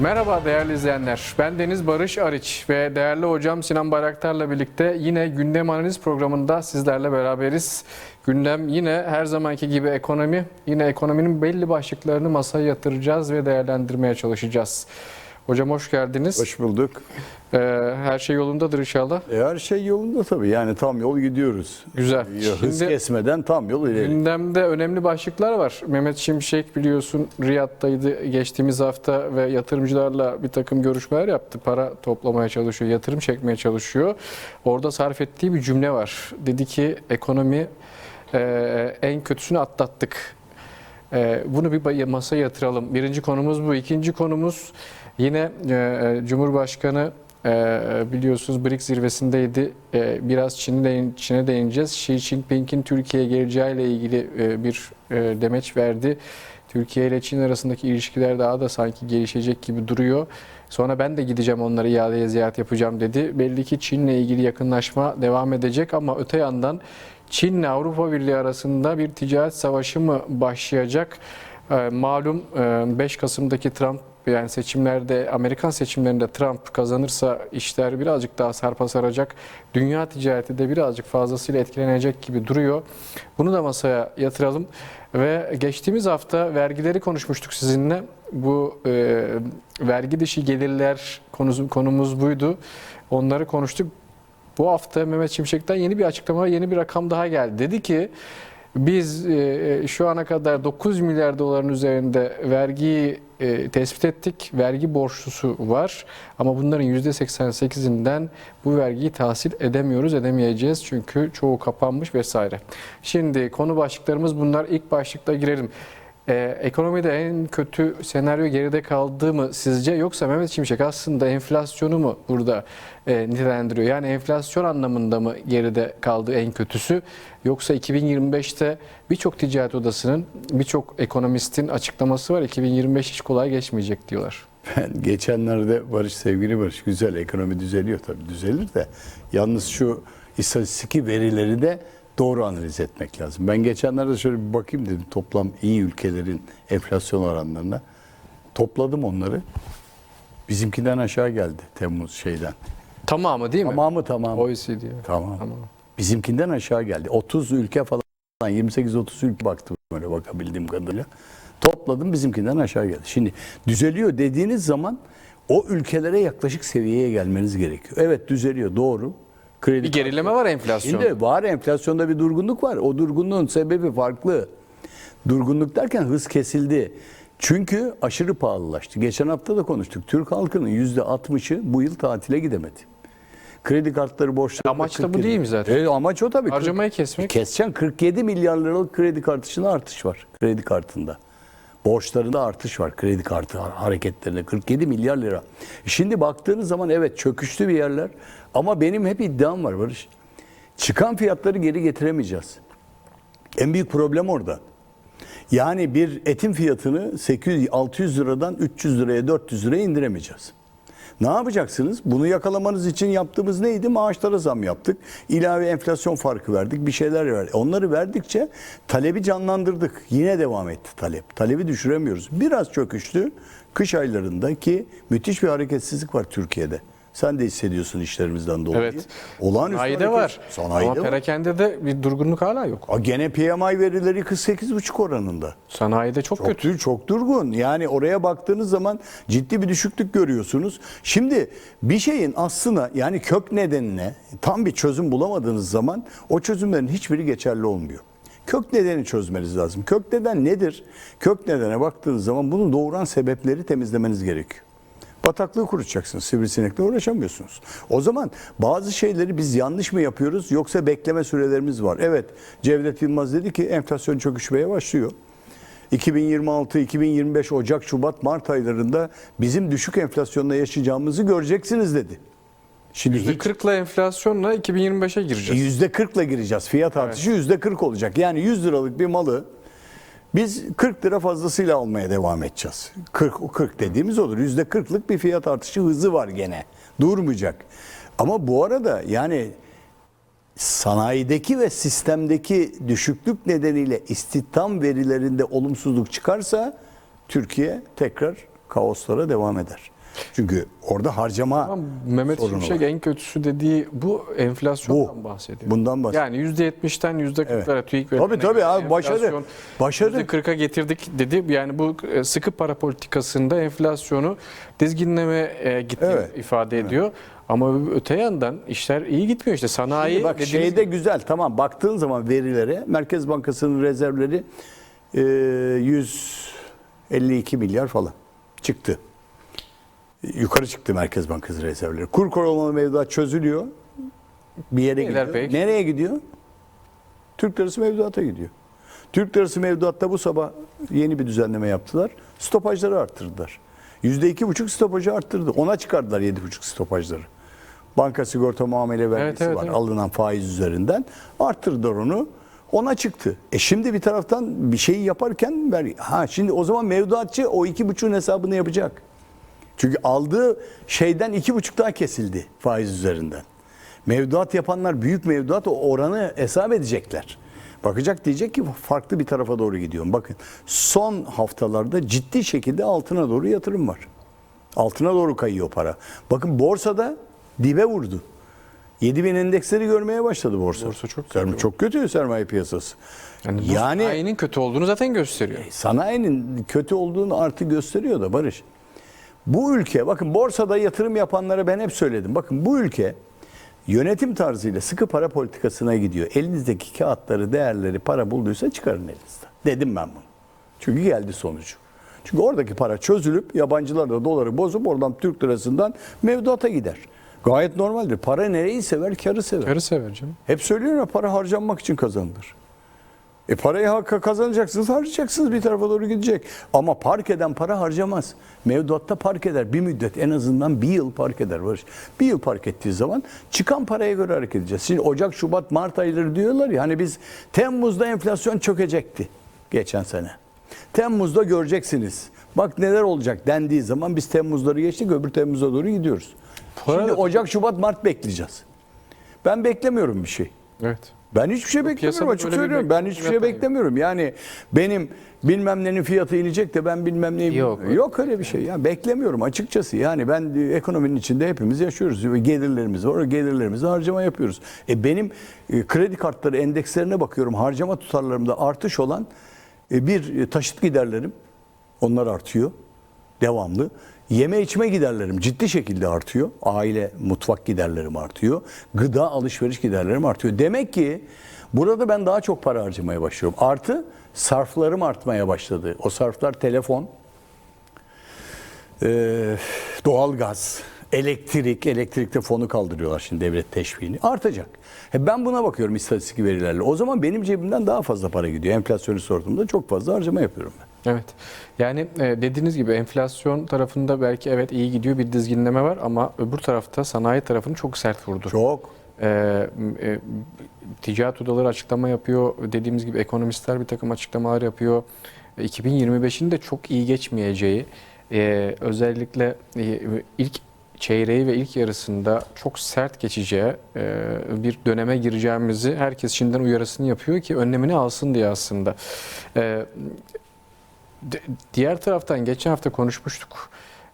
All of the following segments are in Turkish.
Merhaba değerli izleyenler. Ben Deniz Barış Arıç ve değerli hocam Sinan Bayraktar'la birlikte yine gündem analiz programında sizlerle beraberiz. Gündem yine her zamanki gibi ekonomi. Yine ekonominin belli başlıklarını masaya yatıracağız ve değerlendirmeye çalışacağız. Hocam hoş geldiniz. Hoş bulduk. Ee, her şey yolundadır inşallah. E, her şey yolunda tabii. Yani tam yol gidiyoruz. Güzel. Ya, hız Şimdi- kesmeden tam yol ileri. Gündemde önemli başlıklar var. Mehmet Şimşek biliyorsun Riyad'daydı geçtiğimiz hafta ve yatırımcılarla bir takım görüşmeler yaptı. Para toplamaya çalışıyor, yatırım çekmeye çalışıyor. Orada sarf ettiği bir cümle var. Dedi ki ekonomi e, en kötüsünü atlattık. E, bunu bir bay- masaya yatıralım. Birinci konumuz bu. İkinci konumuz yine e, Cumhurbaşkanı e, biliyorsunuz BRICS zirvesindeydi. E, biraz Çin'e Çin'e değineceğiz. Xi Jinping'in Türkiye'ye geleceğiyle ilgili e, bir e, demeç verdi. Türkiye ile Çin arasındaki ilişkiler daha da sanki gelişecek gibi duruyor. Sonra ben de gideceğim onları iadeye ziyaret yapacağım dedi. Belli ki Çin'le ilgili yakınlaşma devam edecek ama öte yandan Çin'le Avrupa Birliği arasında bir ticaret savaşı mı başlayacak? Ee, malum e, 5 Kasım'daki Trump yani seçimlerde Amerikan seçimlerinde Trump kazanırsa işler birazcık daha sarpa saracak. Dünya ticareti de birazcık fazlasıyla etkilenecek gibi duruyor. Bunu da masaya yatıralım. Ve geçtiğimiz hafta vergileri konuşmuştuk sizinle. Bu e, vergi dışı gelirler konusu, konumuz buydu. Onları konuştuk. Bu hafta Mehmet Şimşek'ten yeni bir açıklama, yeni bir rakam daha geldi. Dedi ki biz e, şu ana kadar 9 milyar doların üzerinde vergiyi e, tespit ettik. Vergi borçlusu var ama bunların %88'inden bu vergiyi tahsil edemiyoruz, edemeyeceğiz. Çünkü çoğu kapanmış vesaire. Şimdi konu başlıklarımız bunlar. İlk başlıkta girelim. Ee, ekonomide en kötü senaryo geride kaldı mı sizce yoksa Mehmet Şimşek aslında enflasyonu mu burada e, nitelendiriyor? Yani enflasyon anlamında mı geride kaldı en kötüsü yoksa 2025'te birçok ticaret odasının birçok ekonomistin açıklaması var 2025 hiç kolay geçmeyecek diyorlar. Ben geçenlerde Barış sevgili Barış güzel ekonomi düzeliyor tabii düzelir de yalnız şu istatistik verileri de doğru analiz etmek lazım. Ben geçenlerde şöyle bir bakayım dedim toplam iyi ülkelerin enflasyon oranlarına. Topladım onları. Bizimkinden aşağı geldi Temmuz şeyden. Tamamı değil mi? Tamamı tamam. OECD. Tamam. Tamam. Bizimkinden aşağı geldi. 30 ülke falan 28-30 ülke baktım böyle bakabildiğim kadarıyla. Topladım bizimkinden aşağı geldi. Şimdi düzeliyor dediğiniz zaman o ülkelere yaklaşık seviyeye gelmeniz gerekiyor. Evet düzeliyor doğru. Kredi Bir gerileme var enflasyon. Şimdi var enflasyonda bir durgunluk var. O durgunluğun sebebi farklı. Durgunluk derken hız kesildi. Çünkü aşırı pahalılaştı. Geçen hafta da konuştuk. Türk halkının %60'ı bu yıl tatile gidemedi. Kredi kartları borçları. Amaç da bu değil mi zaten? E, amaç o tabii. Harcamayı kesmek. Keseceksin 47 milyar liralık kredi kartışında artış var. Kredi kartında. Borçlarında artış var kredi kartı hareketlerinde 47 milyar lira. Şimdi baktığınız zaman evet çöküşlü bir yerler ama benim hep iddiam var Barış. Çıkan fiyatları geri getiremeyeceğiz. En büyük problem orada. Yani bir etin fiyatını 800-600 liradan 300 liraya 400 liraya indiremeyeceğiz. Ne yapacaksınız? Bunu yakalamanız için yaptığımız neydi? Maaşlara zam yaptık. İlave enflasyon farkı verdik. Bir şeyler verdik. Onları verdikçe talebi canlandırdık. Yine devam etti talep. Talebi düşüremiyoruz. Biraz çöküştü. Kış aylarında ki müthiş bir hareketsizlik var Türkiye'de. Sen de hissediyorsun işlerimizden dolayı. Evet. Olağanüstü Sanayide hareket- var. Sanayide Ama var. perakende de bir durgunluk hala yok. Aa, Gene PMI verileri 48,5 oranında. Sanayide çok, kötü. Çok, çok durgun. Yani oraya baktığınız zaman ciddi bir düşüklük görüyorsunuz. Şimdi bir şeyin aslına yani kök nedenine tam bir çözüm bulamadığınız zaman o çözümlerin hiçbiri geçerli olmuyor. Kök nedeni çözmeniz lazım. Kök neden nedir? Kök nedene baktığınız zaman bunu doğuran sebepleri temizlemeniz gerekiyor. Bataklığı kurutacaksınız. Sivrisinekle uğraşamıyorsunuz. O zaman bazı şeyleri biz yanlış mı yapıyoruz yoksa bekleme sürelerimiz var. Evet Cevdet Yılmaz dedi ki enflasyon çöküşmeye başlıyor. 2026, 2025, Ocak, Şubat, Mart aylarında bizim düşük enflasyonla yaşayacağımızı göreceksiniz dedi. Şimdi hiç %40'la enflasyonla 2025'e gireceğiz. yüzde 40 ile gireceğiz. Fiyat artışı yüzde 40 olacak. Yani 100 liralık bir malı biz 40 lira fazlasıyla almaya devam edeceğiz. 40 o 40 dediğimiz olur. Yüzde 40'lık bir fiyat artışı hızı var gene. Durmayacak. Ama bu arada yani sanayideki ve sistemdeki düşüklük nedeniyle istihdam verilerinde olumsuzluk çıkarsa Türkiye tekrar kaoslara devam eder. Çünkü orada harcama Ama Mehmet sorunu Şimşek var. en kötüsü dediği bu enflasyondan Bu. bahsediyor. Bundan bahsediyor. Yani %70'ten %40'lara Evet. TÜİK Tabii, verilerine tabii göre abi, başarı. Başarı. %40'a getirdik dedi. Yani bu e, sıkı para politikasında enflasyonu dizginleme e, gittiğini Evet. ifade ediyor. Ama öte yandan işler iyi gitmiyor işte. Sanayi Şimdi bak şeyde gibi- güzel tamam baktığın zaman verilere Merkez Bankası'nın rezervleri e, 152 milyar falan çıktı. Yukarı çıktı Merkez Bankası rezervleri. Kur korumalı mevduat çözülüyor. Bir yere gidiyor. Beylerbeyi. Nereye gidiyor? Türk lirası mevduata gidiyor. Türk lirası mevduatta bu sabah yeni bir düzenleme yaptılar. Stopajları arttırdılar. Yüzde iki buçuk stopajı arttırdı. Ona çıkardılar yedi buçuk stopajları. Banka sigorta muamele vergisi evet, var evet. alınan faiz üzerinden. Arttırdılar onu. Ona çıktı. E şimdi bir taraftan bir şeyi yaparken ver. Ha şimdi o zaman mevduatçı o iki buçuğun hesabını yapacak. Çünkü aldığı şeyden iki buçuk daha kesildi faiz üzerinden. Mevduat yapanlar büyük mevduat o oranı hesap edecekler. Bakacak diyecek ki farklı bir tarafa doğru gidiyorum. Bakın son haftalarda ciddi şekilde altına doğru yatırım var. Altına doğru kayıyor para. Bakın borsada dibe vurdu. 7000 endeksleri görmeye başladı borsa. Borsa çok Sermaye- kötü. çok kötü sermaye piyasası. yani, yani sanayinin kötü olduğunu zaten gösteriyor. sanayinin kötü olduğunu artı gösteriyor da Barış. Bu ülke bakın borsada yatırım yapanlara ben hep söyledim. Bakın bu ülke yönetim tarzıyla sıkı para politikasına gidiyor. Elinizdeki kağıtları, değerleri, para bulduysa çıkarın elinizden. Dedim ben bunu. Çünkü geldi sonucu. Çünkü oradaki para çözülüp yabancılar da doları bozup oradan Türk lirasından mevduata gider. Gayet normaldir. Para nereyi sever, karı sever. Karı sever canım. Hep söylüyorum ya para harcanmak için kazanılır. E parayı hakka kazanacaksınız, harcayacaksınız bir tarafa doğru gidecek. Ama park eden para harcamaz. Mevduatta park eder bir müddet en azından bir yıl park eder Barış. Bir yıl park ettiği zaman çıkan paraya göre hareket edeceğiz. Şimdi Ocak, Şubat, Mart ayları diyorlar ya hani biz Temmuz'da enflasyon çökecekti geçen sene. Temmuz'da göreceksiniz. Bak neler olacak dendiği zaman biz Temmuz'ları geçtik öbür Temmuz'a doğru gidiyoruz. Arada- Şimdi Ocak, Şubat, Mart bekleyeceğiz. Ben beklemiyorum bir şey. Evet. Ben hiçbir şey beklemiyorum açık bir söylüyorum. Ben hiçbir şey yok. beklemiyorum. Yani benim bilmem nenin fiyatı inecek de ben bilmem neyim. Yok. Yok öyle bir şey. Ya beklemiyorum açıkçası. Yani ben ekonominin içinde hepimiz yaşıyoruz. Gelirlerimiz var. Gelirlerimizi harcama yapıyoruz. E benim e, kredi kartları endekslerine bakıyorum. Harcama tutarlarımda artış olan e, bir e, taşıt giderlerim. Onlar artıyor. Devamlı. Yeme içme giderlerim ciddi şekilde artıyor. Aile mutfak giderlerim artıyor. Gıda alışveriş giderlerim artıyor. Demek ki burada ben daha çok para harcamaya başlıyorum. Artı sarflarım artmaya başladı. O sarflar telefon, doğalgaz, elektrik, elektrikte fonu kaldırıyorlar şimdi devlet teşviğini. Artacak. E ben buna bakıyorum istatistik verilerle. O zaman benim cebimden daha fazla para gidiyor. Enflasyonu sorduğumda çok fazla harcama yapıyorum ben. Evet. Yani e, dediğiniz gibi enflasyon tarafında belki evet iyi gidiyor bir dizginleme var ama öbür tarafta sanayi tarafını çok sert vurdu. Çok. E, e, ticaret odaları açıklama yapıyor. Dediğimiz gibi ekonomistler bir takım açıklamalar yapıyor. E, 2025'in de çok iyi geçmeyeceği, e, özellikle e, ilk çeyreği ve ilk yarısında çok sert geçeceği e, bir döneme gireceğimizi herkes şimdiden uyarısını yapıyor ki önlemini alsın diye aslında. E, de- diğer taraftan geçen hafta konuşmuştuk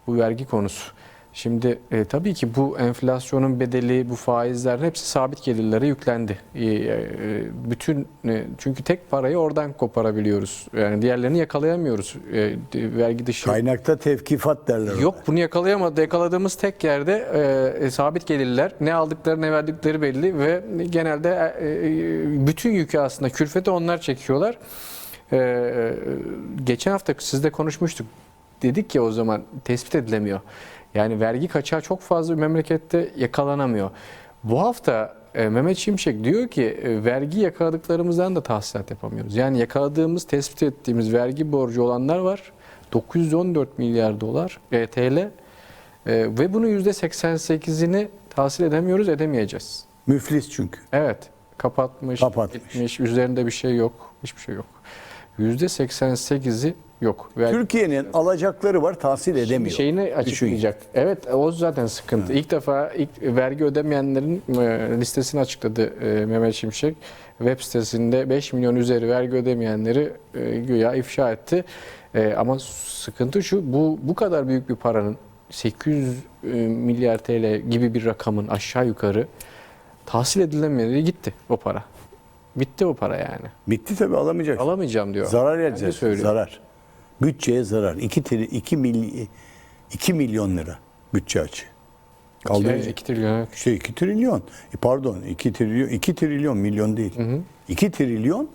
bu vergi konusu. Şimdi e, tabii ki bu enflasyonun bedeli, bu faizlerin hepsi sabit gelirlere yüklendi. E, e, bütün e, çünkü tek parayı oradan koparabiliyoruz. Yani diğerlerini yakalayamıyoruz. E, de- vergi dışı. Kaynakta tevkifat derler. ona. Yok bunu yakalayamadı. Yakaladığımız tek yerde e, e, sabit gelirler. Ne aldıkları ne verdikleri belli ve genelde e, e, bütün yükü aslında külfeti onlar çekiyorlar. E, e, geçen hafta sizle konuşmuştuk. Dedik ya o zaman tespit edilemiyor. Yani vergi kaçağı çok fazla bir memlekette yakalanamıyor. Bu hafta e, Mehmet Şimşek diyor ki e, vergi yakaladıklarımızdan da tahsilat yapamıyoruz. Yani yakaladığımız, tespit ettiğimiz vergi borcu olanlar var. 914 milyar dolar e, TL E, ve bunun %88'ini tahsil edemiyoruz, edemeyeceğiz. Müflis çünkü. Evet, kapatmış, Kapatmış. gitmiş, üzerinde bir şey yok, hiçbir şey yok. %88'i yok. Türkiye'nin alacakları var tahsil edemiyor. şeyini Düşün. açıklayacak. Evet o zaten sıkıntı. İlk defa ilk vergi ödemeyenlerin e, listesini açıkladı e, Mehmet Şimşek. Web sitesinde 5 milyon üzeri vergi ödemeyenleri e, güya ifşa etti. Ama sıkıntı şu bu bu kadar büyük bir paranın 800 e, milyar TL gibi bir rakamın aşağı yukarı tahsil edilemedi gitti o para. Bitti o para yani. Bitti tabii alamayacaksın. Alamayacağım diyor. Zarar söylüyor. Zarar. Bütçeye zarar. 2 tri, 2 mil 2 milyon lira bütçe açığı. Kaldıracak. 2 trilyon. İşte 2 trilyon. E pardon 2 trilyon 2 trilyon milyon değil. 2 trilyon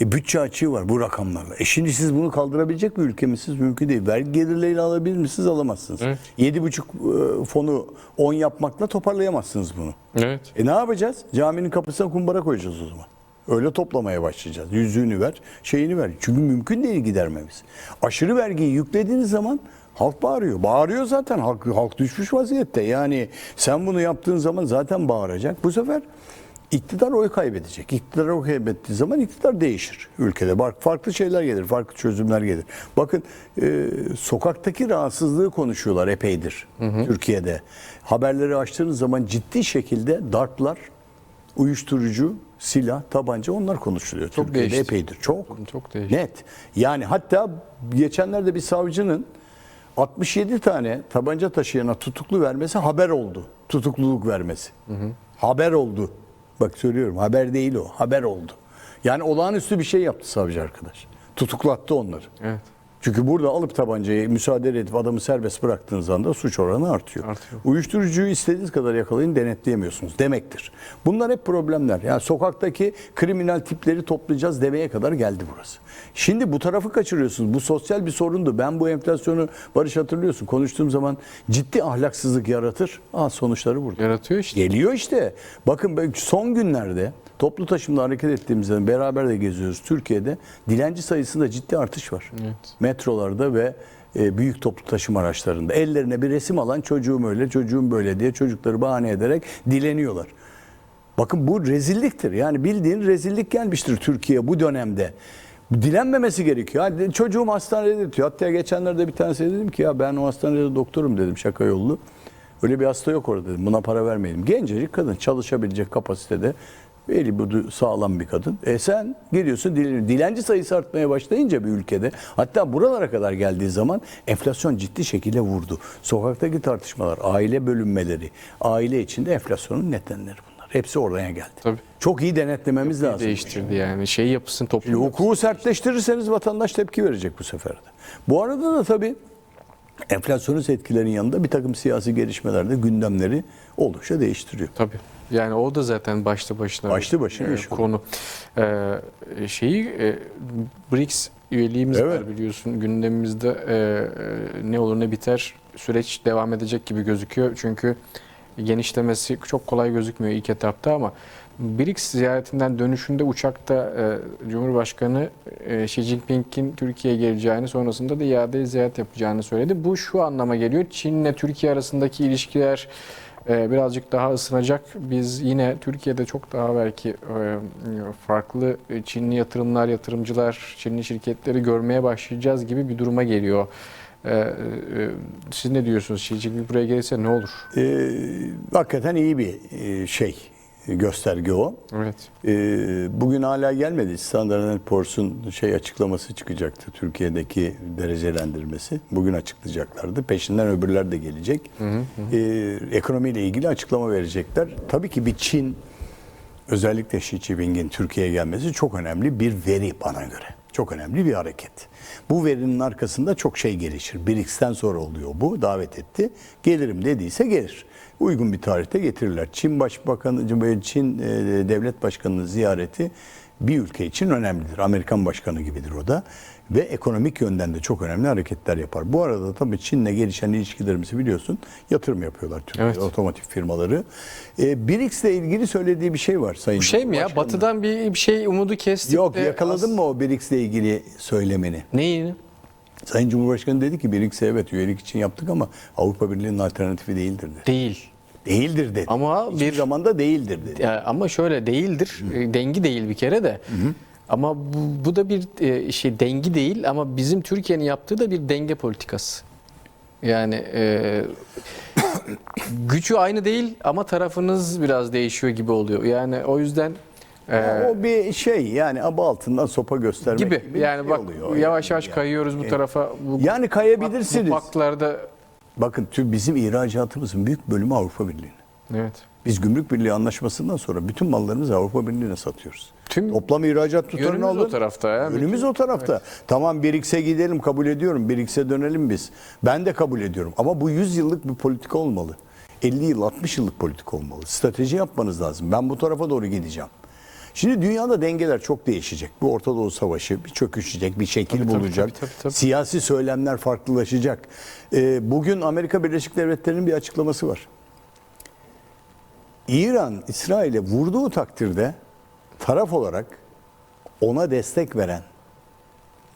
e, bütçe açığı var bu rakamlarla. E şimdi siz bunu kaldırabilecek bir ülke misiniz? Mümkün değil. Vergi gelirleriyle alabilir misiniz? Alamazsınız. Evet. 7,5 e, fonu 10 yapmakla toparlayamazsınız bunu. Evet. E ne yapacağız? Caminin kapısına kumbara koyacağız o zaman. Öyle toplamaya başlayacağız. Yüzüğünü ver, şeyini ver. Çünkü mümkün değil gidermemiz. Aşırı vergiyi yüklediğiniz zaman halk bağırıyor. Bağırıyor zaten. Halk, halk düşmüş vaziyette. Yani sen bunu yaptığın zaman zaten bağıracak. Bu sefer iktidar oy kaybedecek. İktidar oy kaybettiği zaman iktidar değişir ülkede. Farklı şeyler gelir, farklı çözümler gelir. Bakın e, sokaktaki rahatsızlığı konuşuyorlar epeydir Türkiye'de. Haberleri açtığınız zaman ciddi şekilde darplar, uyuşturucu, silah, tabanca onlar konuşuluyor. Çok Türkiye'de değişti. epeydir. Çok. Çok değişti. Net. Yani hatta geçenlerde bir savcının 67 tane tabanca taşıyana tutuklu vermesi haber oldu. Tutukluluk vermesi. Haber oldu. Bak söylüyorum haber değil o. Haber oldu. Yani olağanüstü bir şey yaptı savcı arkadaş. Tutuklattı onları. Evet. Çünkü burada alıp tabancayı müsaade edip adamı serbest bıraktığınız anda suç oranı artıyor. Artıyor. Uyuşturucuyu istediğiniz kadar yakalayın denetleyemiyorsunuz demektir. Bunlar hep problemler. Yani sokaktaki kriminal tipleri toplayacağız demeye kadar geldi burası. Şimdi bu tarafı kaçırıyorsunuz. Bu sosyal bir sorundu. Ben bu enflasyonu Barış hatırlıyorsun konuştuğum zaman ciddi ahlaksızlık yaratır. Aa sonuçları burada. Yaratıyor işte. Geliyor işte. Bakın son günlerde toplu taşımda hareket ettiğimizde beraber de geziyoruz Türkiye'de. Dilenci sayısında ciddi artış var. Evet. Metrolarda ve e, büyük toplu taşıma araçlarında. Ellerine bir resim alan çocuğum öyle, çocuğum böyle diye çocukları bahane ederek dileniyorlar. Bakın bu rezilliktir. Yani bildiğin rezillik gelmiştir Türkiye bu dönemde. Dilenmemesi gerekiyor. Yani çocuğum hastanede yatıyor. Hatta geçenlerde bir tanesi dedim ki ya ben o hastanede doktorum dedim şaka yollu. Öyle bir hasta yok orada dedim. Buna para vermeyelim. Gencecik kadın çalışabilecek kapasitede eli budu sağlam bir kadın. E sen dileniyorsun. Dilenci sayısı artmaya başlayınca bir ülkede hatta buralara kadar geldiği zaman enflasyon ciddi şekilde vurdu. Sokaktaki tartışmalar, aile bölünmeleri, aile içinde enflasyonun nedenleri bunlar. Hepsi oraya geldi. Tabii. Çok iyi denetlememiz lazım. Değiştirdi yani. Şey yapısını toplum. hukuku sertleştirirseniz vatandaş tepki verecek bu sefer de. Bu arada da tabii enflasyonist etkilerin yanında bir takım siyasi gelişmeler de gündemleri oldukça değiştiriyor. Tabii. Yani o da zaten başlı başına Başlı bir, başına e, iş o. konu. Ee, şeyi e, BRICS üyeliğimiz Evet. var biliyorsun. Gündemimizde e, e, ne olur ne biter süreç devam edecek gibi gözüküyor. Çünkü genişlemesi çok kolay gözükmüyor ilk etapta ama BRICS ziyaretinden dönüşünde uçakta e, Cumhurbaşkanı e, Xi Jinping'in Türkiye'ye geleceğini sonrasında da iade ziyaret yapacağını söyledi. Bu şu anlama geliyor. Çin'le Türkiye arasındaki ilişkiler e, birazcık daha ısınacak. Biz yine Türkiye'de çok daha belki e, farklı Çinli yatırımlar, yatırımcılar, Çinli şirketleri görmeye başlayacağız gibi bir duruma geliyor. E, e, Siz ne diyorsunuz? Xi Jinping buraya gelirse ne olur? Ee, hakikaten iyi bir e, şey gösterge o. Evet. Ee, bugün hala gelmedi. Standard Poor's'un şey açıklaması çıkacaktı. Türkiye'deki derecelendirmesi. Bugün açıklayacaklardı. Peşinden öbürler de gelecek. Ee, ekonomiyle ilgili açıklama verecekler. Tabii ki bir Çin özellikle Xi Jinping'in Türkiye'ye gelmesi çok önemli bir veri bana göre. Çok önemli bir hareket. Bu verinin arkasında çok şey gelişir. BRICS'ten sonra oluyor bu. Davet etti. Gelirim dediyse gelir. Uygun bir tarihte getirirler. Çin Başbakanı, Çin e, Devlet Başkanı'nın ziyareti bir ülke için önemlidir. Amerikan Başkanı gibidir o da. Ve ekonomik yönden de çok önemli hareketler yapar. Bu arada tabii Çin'le gelişen ilişkilerimizi biliyorsun. Yatırım yapıyorlar Türkiye'de Evet. otomotiv firmaları. E, BRICS'le ilgili söylediği bir şey var Sayın Bu şey mi ya? Batı'dan bir bir şey umudu kestik. Yok de yakaladın as- mı o BRICS'le ilgili söylemini? Neyi? Sayın Cumhurbaşkanı dedi ki BRICS'e evet üyelik için yaptık ama Avrupa Birliği'nin alternatifi değildir dedi. Değil. Değildir dedi. Ama Hiçbir bir- zaman da değildir dedi. Ya ama şöyle değildir. E, Dengi değil bir kere de. Ama bu, bu da bir e, şey dengi değil ama bizim Türkiye'nin yaptığı da bir denge politikası. Yani e, gücü aynı değil ama tarafınız biraz değişiyor gibi oluyor. Yani o yüzden Ee, o bir şey yani aba altından sopa göstermek gibi, gibi. Yani şey bak oluyor. yavaş yavaş Yani. kayıyoruz bu tarafa. Bu, Yani kayabilirsiniz. Bu paklarda Bakın tüm bizim ihracatımızın büyük bölümü Avrupa Birliği'ne. evet. Biz Gümrük Birliği anlaşmasından sonra bütün mallarımızı Avrupa Birliği'ne satıyoruz. Tüm Toplam ihracat tutarını alın. o tarafta ya. Önümüz o tarafta. Tamam Birix'e gidelim kabul ediyorum. Birix'e dönelim biz. Ben de kabul ediyorum. Ama bu 100 yıllık bir politika olmalı. 50 yıl 60 yıllık politika olmalı. Strateji yapmanız lazım. Ben bu tarafa doğru gideceğim. Şimdi dünyada dengeler çok değişecek. Bu Orta Doğu Savaşı bir çöküşecek, bir şekil tabii, bulacak. tabii, tabii, tabii. Siyasi söylemler farklılaşacak. Ee, bugün Amerika Birleşik Devletleri'nin bir açıklaması var. İran İsrail'e vurduğu takdirde taraf olarak ona destek veren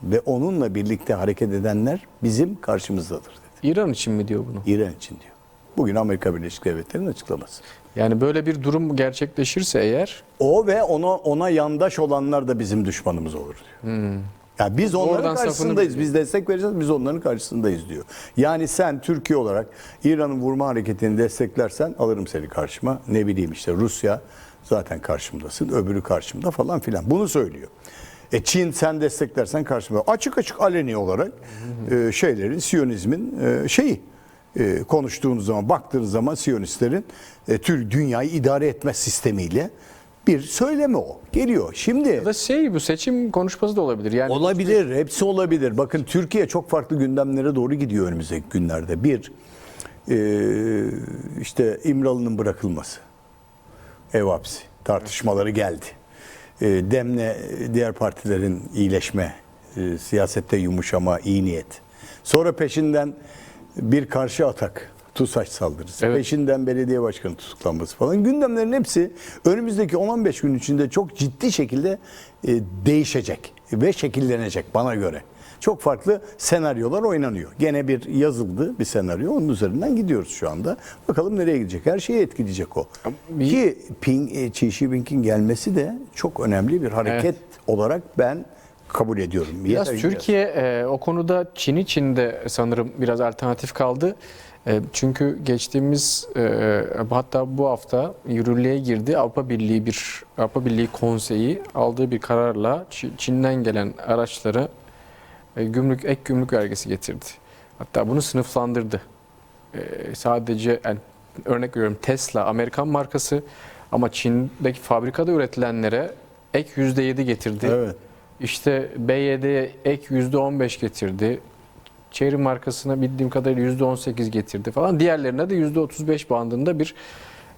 ve onunla birlikte hareket edenler bizim karşımızdadır dedi. İran için mi diyor bunu? İran için diyor. Bugün Amerika Birleşik Devletleri'nin açıklaması. Yani böyle bir durum gerçekleşirse eğer O ve ona ona yandaş olanlar da bizim düşmanımız olur diyor. Ya biz onların Oradan karşısındayız. Biz destek vereceğiz. Biz onların karşısındayız diyor. Yani sen Türkiye olarak İran'ın vurma hareketini desteklersen alırım seni karşıma. Ne bileyim işte Rusya zaten karşımdasın. Öbürü karşımda falan filan. Bunu söylüyor. E Çin sen desteklersen karşımda. Açık açık aleni olarak e, şeylerin, Siyonizmin e, şeyi e, konuştuğunuz zaman, baktığınız zaman Siyonistlerin e, tür dünyayı idare etme sistemiyle bir söylemi o. Geliyor. Şimdi ya da şey bu seçim konuşması da olabilir. Yani Olabilir, hepsi olabilir. Bakın Türkiye çok farklı gündemlere doğru gidiyor önümüzdeki günlerde. Bir, eee, işte İmralı'nın bırakılması, ev hapsi tartışmaları geldi. Eee, Demle diğer partilerin iyileşme, eee, siyasette yumuşama, iyi niyet. Sonra peşinden bir karşı atak, TUSAŞ saldırısı. Evet. Peşinden belediye başkanı tutuklanması falan. Gündemlerin hepsi önümüzdeki 10-15 gün içinde çok ciddi şekilde e, değişecek ve şekillenecek bana göre. Çok farklı senaryolar oynanıyor. Gene bir yazıldı bir senaryo. Onun üzerinden gidiyoruz şu anda. Bakalım nereye gidecek? Her şeyi etkileyecek o. bir- Ki Ping, e, Xi Jinping'in gelmesi de çok önemli bir hareket Evet. olarak ben kabul ediyorum. Biraz Yeter- Türkiye e, o konuda Çin için de sanırım biraz alternatif kaldı. E, çünkü geçtiğimiz e, hatta bu hafta yürürlüğe girdi Avrupa Birliği bir Avrupa Birliği Konseyi aldığı bir kararla Çi- Çin'den gelen araçlara e, gümrük ek gümrük vergisi getirdi. Hatta bunu sınıflandırdı. Sadece yani örnek veriyorum Tesla Amerikan markası ama Çin'deki fabrikada üretilenlere ek %7 getirdi. Evet. İşte BYD'ye ek %15 getirdi. Chery markasına bildiğim kadarıyla %18 getirdi falan. Diğerlerine de %35 bandında bir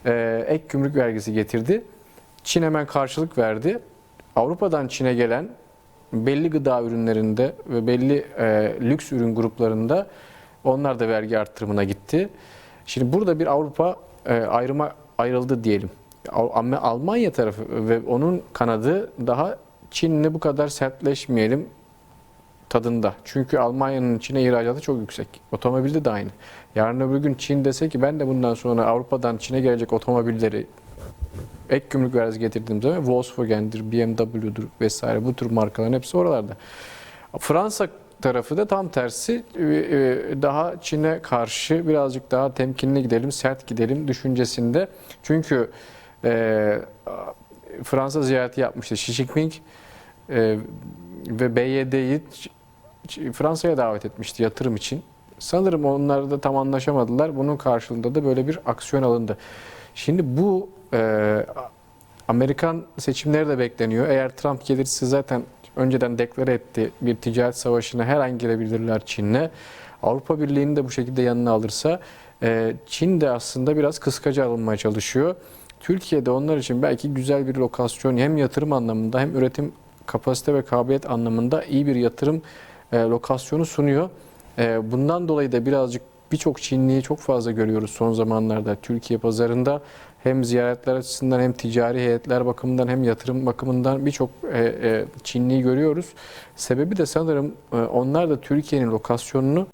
e, ek gümrük vergisi getirdi. Çin hemen karşılık verdi. Avrupa'dan Çin'e gelen belli gıda ürünlerinde ve belli e, lüks ürün gruplarında onlar da vergi arttırımına gitti. Şimdi burada bir Avrupa e, ayrıma ayrıldı diyelim. Almanya tarafı ve onun kanadı daha Çin'le bu kadar sertleşmeyelim tadında. Çünkü Almanya'nın Çin'e ihracatı çok yüksek. Otomobilde de aynı. Yarın öbür gün Çin dese ki ben de bundan sonra Avrupa'dan Çin'e gelecek otomobilleri ek gümrük vergisi getirdiğim zaman Volkswagen'dir, BMW'dur vesaire bu tür markaların hepsi oralarda. Fransa tarafı da tam tersi e, e, daha Çin'e karşı birazcık daha temkinli gidelim, sert gidelim düşüncesinde. Çünkü e, Fransa ziyareti yapmıştı Xi Jinping e, ve BYD'yi Fransa'ya davet etmişti yatırım için. Sanırım onlar da tam anlaşamadılar. Bunun karşılığında da böyle bir aksiyon alındı. Şimdi bu e, Amerikan seçimleri de bekleniyor. Eğer Trump gelirse zaten önceden deklare etti bir ticaret savaşına her an girebilirler Çin'le. Avrupa Birliği'ni de bu şekilde yanına alırsa e, Çin de aslında biraz kıskaca alınmaya çalışıyor. Türkiye'de onlar için belki güzel bir lokasyon hem yatırım anlamında hem üretim kapasite ve kabiliyet anlamında iyi bir yatırım e, lokasyonu sunuyor. E, bundan dolayı da birazcık birçok Çinliyi çok fazla görüyoruz son zamanlarda Türkiye pazarında. Hem ziyaretler açısından hem ticari heyetler bakımından hem yatırım bakımından birçok e, e, Çinliyi görüyoruz. Sebebi de sanırım e, onlar da Türkiye'nin lokasyonunu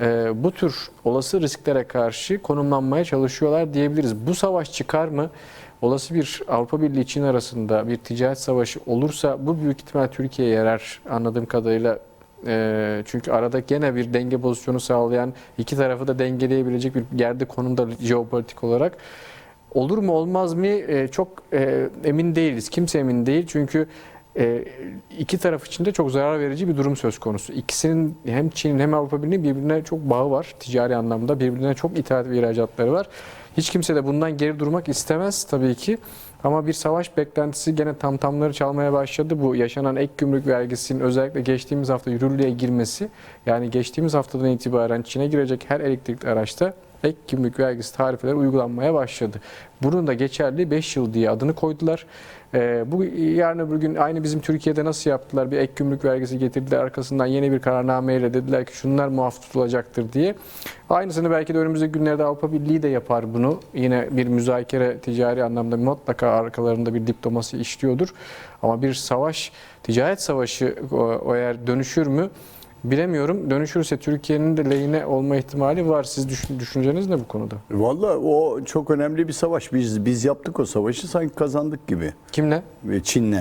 e, bu tür olası risklere karşı konumlanmaya çalışıyorlar diyebiliriz. Bu savaş çıkar mı? Olası bir Avrupa Birliği Çin arasında bir ticaret savaşı olursa bu büyük ihtimal Türkiye'ye yarar anladığım kadarıyla. E, çünkü arada gene bir denge pozisyonu sağlayan iki tarafı da dengeleyebilecek bir yerde konumda jeopolitik olarak. Olur mu olmaz mı e, çok e, emin değiliz. Kimse emin değil çünkü e, iki taraf için de çok zarar verici bir durum söz konusu. İkisinin hem Çin'in hem Avrupa Birliği'nin birbirine çok bağı var ticari anlamda. Birbirine çok ithalat ve ihracatları var. Hiç kimse de bundan geri durmak istemez tabii ki. Ama bir savaş beklentisi gene tam tamları çalmaya başladı. Bu yaşanan ek gümrük vergisinin özellikle geçtiğimiz hafta yürürlüğe girmesi yani geçtiğimiz haftadan itibaren Çin'e girecek her elektrikli araçta ek gümrük vergisi tarifeleri uygulanmaya başladı. Bunun da geçerli 5 yıl diye adını koydular. Ee, bu yarın öbür gün aynı bizim Türkiye'de nasıl yaptılar? Bir ek gümrük vergisi getirdiler arkasından yeni bir kararnameyle dediler ki şunlar muaf tutulacaktır diye. Aynısını belki de önümüzdeki günlerde Avrupa Birliği de yapar bunu. Yine bir müzakere ticari anlamda mutlaka arkalarında bir diplomasi işliyordur. Ama bir savaş, ticaret savaşı o, o eğer dönüşür mü? Bilemiyorum. Dönüşürse Türkiye'nin de lehine olma ihtimali var. Siz düşün, düşünceniz ne bu konuda? Valla o çok önemli bir savaş. Biz biz yaptık o savaşı sanki kazandık gibi. Kimle? Çin'le.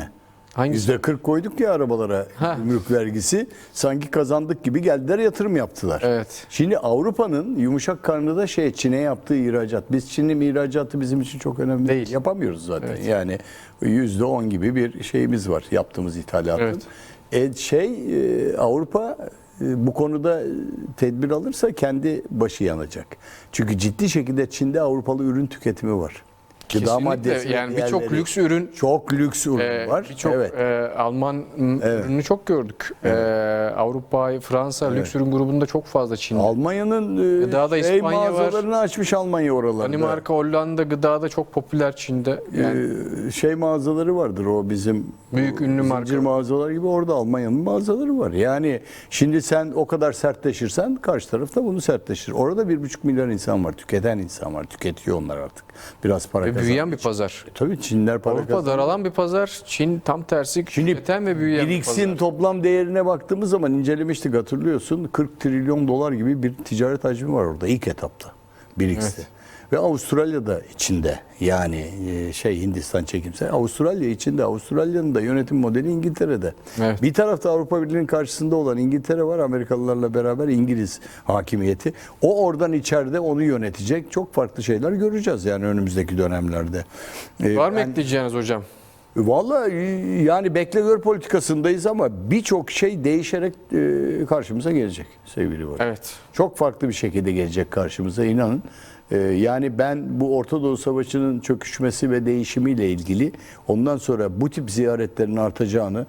Hangisi? %40 koyduk ya arabalara Ha. gümrük vergisi. Sanki kazandık gibi geldiler yatırım yaptılar. Evet. Şimdi Avrupa'nın yumuşak karnı da şey Çin'e yaptığı ihracat. Biz Çin'in ihracatı bizim için çok önemli. Değil. Yapamıyoruz zaten. Evet. Yani %10 gibi bir şeyimiz var yaptığımız ithalatın. Evet. E, şey e, Avrupa e, bu konuda tedbir alırsa kendi başı yanacak. Çünkü ciddi şekilde Çin'de Avrupalı ürün tüketimi var. Gıda maddesi Yani birçok lüks ürün çok lüks ürün Ee, var. Birçok evet. e, Alman Evet. ürünü çok gördük. Ee, Avrupa, Fransa lüks ürün grubunda çok fazla Çin. Almanya'nın e, Gıdada şey İspanya var. mağazalarını açmış Almanya oralarda. Danimarka, Hollanda gıdada çok popüler Çin'de. Yani Ee, şey mağazaları vardır o bizim Büyük ünlü zincir marka. mağazalar gibi orada Almanya'nın mağazaları var. Yani şimdi sen o kadar sertleşirsen karşı taraf da bunu sertleşir. Orada bir buçuk milyar insan var, tüketen insan var, tüketiyor onlar artık. Biraz para ve büyüyen bir pazar. Tabii Çinler para Avrupa kazanıyor. daralan bir pazar. Çin tam tersi Şimdi küçülten ve büyüyen bir BRICS'in pazar. toplam değerine baktığımız zaman incelemiştik hatırlıyorsun. 40 trilyon dolar gibi bir ticaret hacmi var orada ilk etapta BRICS'te. Evet. Ve Avustralya da içinde yani e, şey Hindistan çekimse Avustralya içinde Avustralya'nın da yönetim modeli İngiltere'de. Evet. Bir tarafta Avrupa Birliği'nin karşısında olan İngiltere var Amerikalılarla beraber İngiliz hakimiyeti. O oradan içeride onu yönetecek çok farklı şeyler göreceğiz yani önümüzdeki dönemlerde. E, Var mı ben- ekleyeceğiniz hocam? Vallahi yani bekle gör politikasındayız ama birçok şey değişerek e, karşımıza gelecek sevgili var. Evet. Çok farklı bir şekilde gelecek karşımıza inanın. E, yani ben bu Orta Doğu Savaşı'nın çöküşmesi ve değişimiyle ilgili ondan sonra bu tip ziyaretlerin artacağını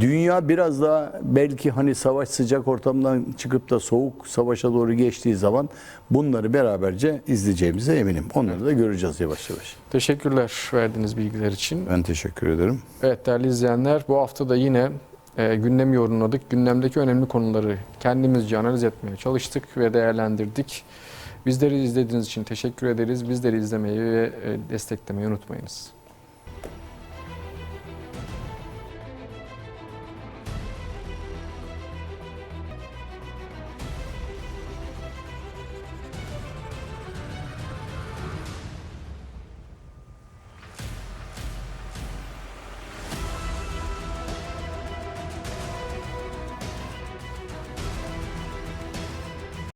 Dünya biraz daha belki hani savaş sıcak ortamdan çıkıp da soğuk savaşa doğru geçtiği zaman bunları beraberce izleyeceğimize eminim. Onları da göreceğiz yavaş yavaş. Teşekkürler verdiğiniz bilgiler için. Ben teşekkür ederim. Evet değerli izleyenler bu hafta da yine e, gündemi yorumladık. Gündemdeki önemli konuları kendimizce analiz etmeye çalıştık ve değerlendirdik. Bizleri izlediğiniz için teşekkür ederiz. Bizleri izlemeyi ve e, desteklemeyi unutmayınız.